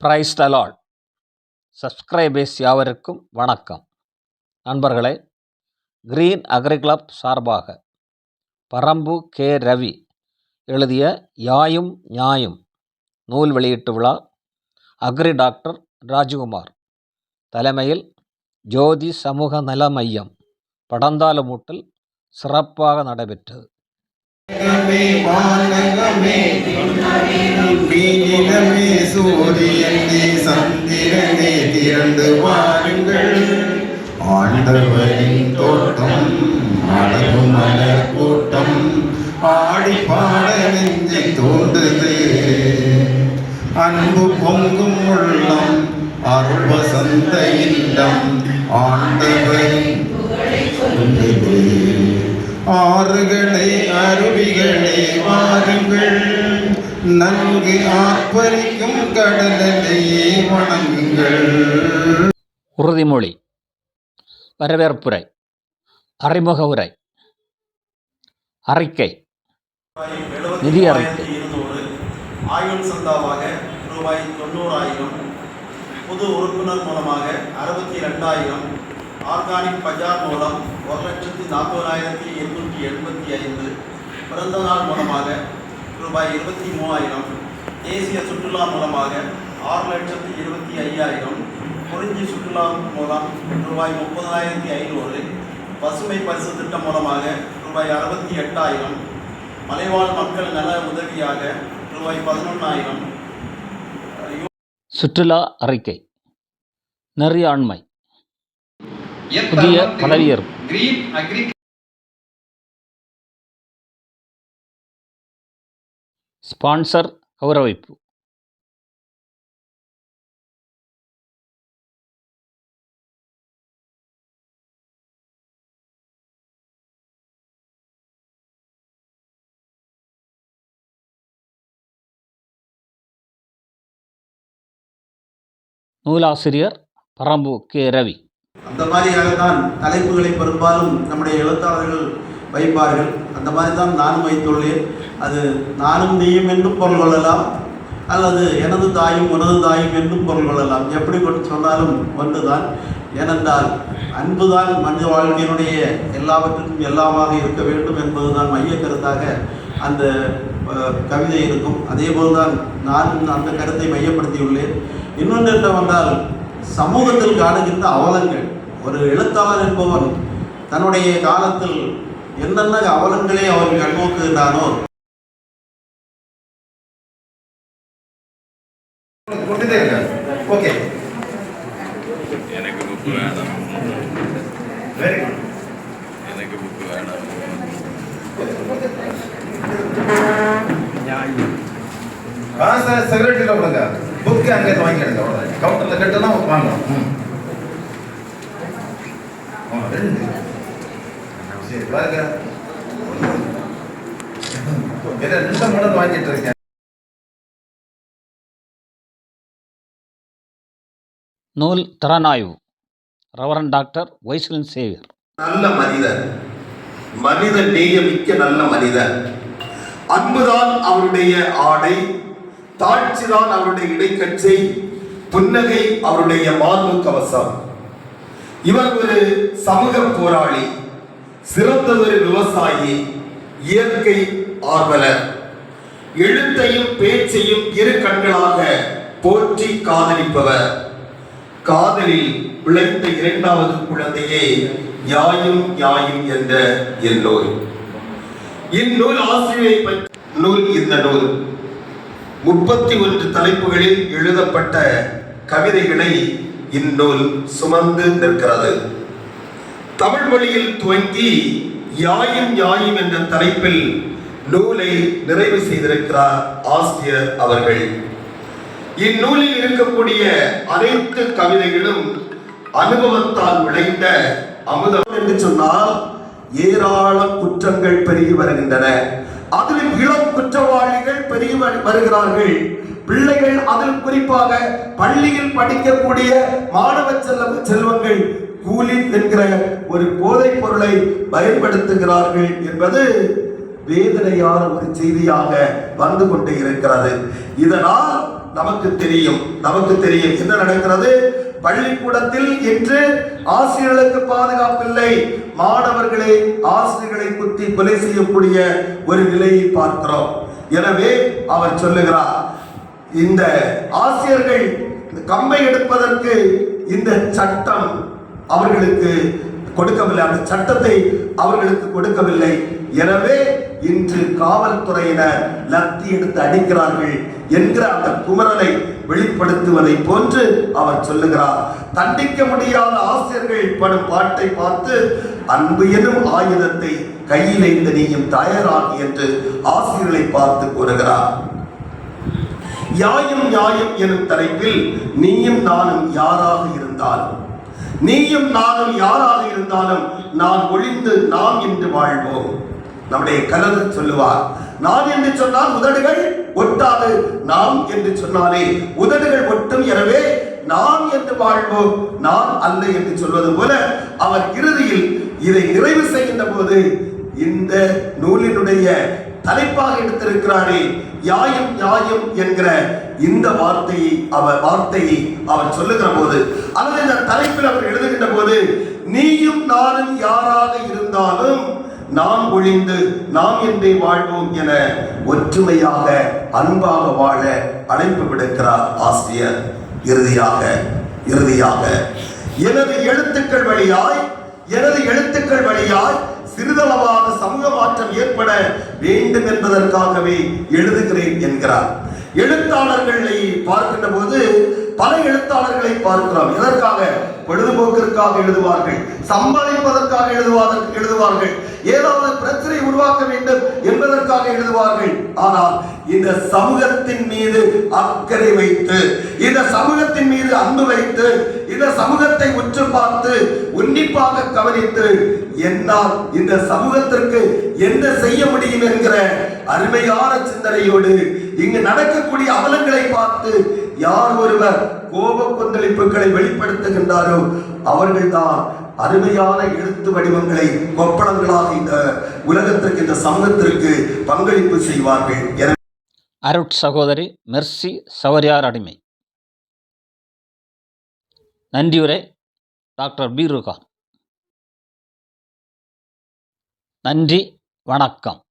Price Lord subscribers யாவருக்கும் வணக்கம். நண்பர்களே கிரீன் அக்ரி கிளப் சார்பாக பரம்பு கே. ரவி எழுதிய யாயும் நியாயும் நூல் வெளியீட்டு விழா அக்ரி டாக்டர் ராஜகுமார். தலைமையில் ஜோதி சமூக நல மையம் படந்தாலுமூட்டில் சிறப்பாக நடைபெற்றது. வானகமே, சூரியனே, சந்திரனே திறந்து வாருங்கள். ஆண்டவரின் தோட்டம் அழகு மலர் கூட்டம் பாடி பாட நெஞ்சை தோன்றுது அன்பு பொங்கும் உள்ளம் அருள் வசந்த இல்லம் ஆண்டவரின் ஆறுகளே அருவிகளே வாருங்கள். நன்கு ஆர்ப்பரிக்கும் கடலையே வணங்குங்கள். உறுதிமொழி. வரவேற்புரை. அறிமுக உரை. அறிக்கை. நிதி அறிக்கை. ஆயுள் சந்தாவாக ரூபாய் தொண்ணூறாயிரம் புது உறுப்பினர் மூலமாக அறுபத்தி ரெண்டாயிரம் ஆர்கானிக் பஜார் மூலம் ஒரு லட்சத்தி நாற்பதாயிரத்தி எண்ணூற்றி எண்பத்தி ஐந்து பிறந்த நாள் மூலமாக ரூபாய் இருபத்தி மூவாயிரம். தேசிய சுற்றுலா மூலமாக ஆறு லட்சத்தி இருபத்தி ஐயாயிரம். குறிஞ்சி சுற்றுலா மூலம் ரூபாய் முப்பதாயிரத்தி ஐநூறு. பசுமை பரிசு திட்டம் மூலமாக ரூபாய் அறுபத்தி எட்டாயிரம். மலைவாழ் மக்கள் நல உதவியாக ரூபாய் பதினொன்றாயிரம் சுற்றுலா அறிக்கை. நெறியாண்மை. புதிய பதவியேற்பு. ஸ்பான்சர் கௌரவிப்பு. நூலாசிரியர் பரம்பு கே. ரவி. அந்த மாதிரியாக தான் தலைப்புகளை பெரும்பாலும் நம்முடைய எழுத்தாளர்கள் வைப்பார்கள். அந்த மாதிரி தான் நானும் வைத்துள்ளேன். அது நானும் நீயும் என்றும் பொருள் கொள்ளலாம். அல்லது எனது தாயும் உனது தாயும் என்றும் பொருள் கொள்ளலாம். எப்படி கொண்டு சொன்னாலும் ஒன்றுதான். ஏனென்றால் அன்புதான் மனித வாழ்க்கையினுடைய எல்லாவற்றுக்கும் எல்லாமாக இருக்க வேண்டும் என்பதுதான் மைய கருத்தாக அந்த கவிதை இருக்கும். அதே போல்தான் நான் அந்த கருத்தை மையப்படுத்தியுள்ளேன். இன்னொன்று என்னவென்றால் சமூகத்தில் காணுகின்ற அவலங்கள். ஒரு எழுத்தாளர் என்பவன் தன்னுடைய காலத்தில் என்னென்ன அவலங்களை அவன் கண்ணோக்குகிறானோ ஓகே எனக்கு புக்கு வேணாம். வெரி குட் எனக்கு புக்கு வேணாம். காசை செக்ரட்டரியில் விடுங்க புக்கு அங்கே வாங்கிடுங்க அவ்வளோதான் கவுண்டரில் கட்டுனா வாங்கலாம் ரெண்டு. ரெண்டு வாங்கிட்டு இருக்கேன். நூல் திறனாய்வு. ரெவரன் டாக்டர் வைசலன் சேவியர். நல்ல மனிதர். மனித நேயமிக்க நல்ல மனிதர். அன்புதான் அவருடைய ஆடை தாழ்ச்சிதான் அவருடைய இடைக்கச்சை புன்னகை அவருடைய மார்பு கவசம். இவர் ஒரு சமூக போராளி. சிறந்ததொரு விவசாயி இயற்கை ஆர்வலர். எழுத்தையும் பேச்சையும் இரு கண்களாக போற்றி காதலிப்பவர். காதலில் விளைந்த இரண்டாவது குழந்தையே யாயும் யாயும் என்ற எல்லோர் இந்நூல் ஆசிரியை பற்றி நூல் இந்த நூல். முப்பத்தி ஒன்று தலைப்புகளில் எழுதப்பட்ட கவிதைகளை இந்நூல் சுமந்து நிற்கிறது. தமிழ் மொழியில் துவங்கி யாயும் யாயும் என்ற தலைப்பில் நூலை நிறைவு செய்திருக்கிறார் ஆசிரியர் அவர்கள். இந்நூலில் இருக்கக்கூடிய அனைத்து கவிதைகளும் அனுபவத்தால் விளைந்த அமுதம் என்று சொன்னால் ஏராள குற்றங்கள் பெருகி வருகின்றன. அதிலும் இளம் குற்றவாளிகள் பெருகி வரு- வருகிறார்கள். பிள்ளைகள் அதில் குறிப்பாக பள்ளியில் படிக்கக்கூடிய மாணவ செல்ல செல்வங்கள் கூலி என்கிற ஒரு போதைப் பொருளை பயன்படுத்துகிறார்கள் என்பது வேதனையான ஒரு செய்தியாக வந்து கொண்டு இருக்கிறது. இதனால் நமக்கு தெரியும் நமக்கு தெரியும் என்ன நடக்கிறது? பள்ளிக்கூடத்தில் இன்று ஆசிரியர்களுக்கு பாதுகாப்பில்லை. மாணவர்களை ஆசிரியர்களை குத்தி கொலை செய்யக்கூடிய ஒரு நிலையை பார்க்கிறோம். எனவே அவர் சொல்லுகிறார் இந்த ஆசிரியர்கள் கம்பை எடுப்பதற்கு இந்த சட்டம் அவர்களுக்கு கொடுக்கவில்லை அந்த சட்டத்தை அவர்களுக்கு கொடுக்கவில்லை. எனவே இன்று காவல்துறையினர் லத்தி எடுத்து அடிக்கிறார்கள் என்கிற அந்த குமரலை வெளிப்படுத்துவதை போன்று அவர் சொல்லுகிறார். தண்டிக்க முடியாத ஆசிரியர்கள் படும் பாட்டை பார்த்து அன்பு எனும் ஆயுதத்தை கையில் இந்த நீயும் தயாராகி என்று ஆசிரியர்களை பார்த்து கூறுகிறார். யாயும் நியாயம் எனும் தலைப்பில் நீயும் நானும் யாராக இருந்தாலும் நீயும் நானும் யாராக இருந்தாலும் நான் ஒழிந்து நாம் என்று வாழ்வோம். நம்முடைய கலர் சொல்லுவார் நான் என்று சொன்னால் உதடுகள் ஒட்டாது நாம் என்று சொன்னாலே உதடுகள் ஒட்டும். எனவே நாம் என்று வாழ்வோம் நான் அல்ல என்று சொல்வது போல அவர் இறுதியில் இதை நிறைவு செய்கின்ற போது இந்த நூலினுடைய தலைப்பாக எடுத்திருக்கிறாரே யாயும் நியாயம் என்கிற இந்த வார்த்தையை அவர் வார்த்தையை அவர் சொல்லுகிற போது அல்லது இந்த தலைப்பில் அவர் எழுதுகின்ற போது நீயும் நானும் யாராக இருந்தாலும் நாம் ஒழிந்து நாம் என்றே வாழ்வோம் என ஒற்றுமையாக அன்பாக வாழ அழைப்பு விடுக்கிறார் ஆசிரியர். இறுதியாக இறுதியாக எனது எழுத்துக்கள் வழியாய் எனது எழுத்துக்கள் வழியாய் சிறிதளவான சமூக மாற்றம் ஏற்பட வேண்டும் என்பதற்காகவே எழுதுகிறேன் என்கிறார். எழுத்தாளர்களை பார்க்கின்ற போது பல எழுத்தாளர்களை பார்க்கிறோம். எதற்காக? பொழுதுபோக்கிற்காக எழுதுவார்கள். சம்பாதிப்பதற்காக எழுதுவார்கள் எழுதுவார்கள். ஏதாவது பிரச்சனை உருவாக்க வேண்டும் என்பதற்காக எழுதுவார்கள். ஆனால் இந்த சமூகத்தின் மீது அக்கறை வைத்து இந்த சமூகத்தின் மீது அன்பு வைத்து சமூகத்தை உற்று பார்த்து உன்னிப்பாக கவனித்து என்னால் இந்த சமூகத்திற்கு என்ன செய்ய முடியும் என்கிற அருமையான சிந்தனையோடு இங்கு நடக்கக்கூடிய அவலங்களை பார்த்து யார் ஒருவர் கோப கொந்தளிப்புகளை வெளிப்படுத்துகின்றாரோ அவர்கள்தான் அருமையான எழுத்து வடிவங்களை கொப்பளங்களாக இந்த உலகத்திற்கு இந்த சமூகத்திற்கு பங்களிப்பு செய்வார்கள். அருட் சகோதரி மெர்சி சவரியார் அடிமை. நன்றியுரை டாக்டர் பி ருகா நன்றி வணக்கம்.